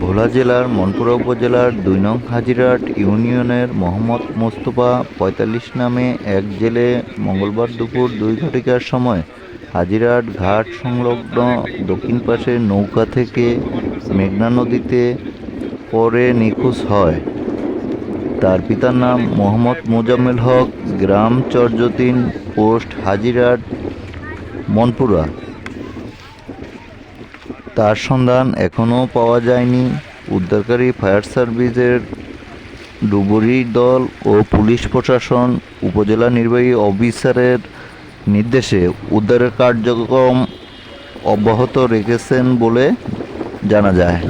ভোলা জেলার মনপুরা উপজেলার দুই নং হাজিরাট ইউনিয়নের মোহাম্মদ মোস্তফা পঁয়তাল্লিশ নামে এক জেলে মঙ্গলবার দুপুর দুই ঘটিকার সময় হাজিরহাট ঘাট সংলগ্ন দক্ষিণ পাশের নৌকা থেকে মেঘনা নদীতে পরে নিখোঁজ হয়। তার পিতার নাম মোহাম্মদ মোজাম্মেল হক, গ্রাম চরজতিন পোস্ট হাজিরহাট মনপুরা। তার সন্ধান এখনও পাওয়া যায়নি। উদ্ধারকারী ফায়ার সার্ভিসের ডুবুরি দল ও পুলিশ প্রশাসন, উপজেলা নির্বাহী অফিসারের নির্দেশে উদ্ধারের কার্যক্রম অব্যাহত রেখেছেন বলে জানা যায়।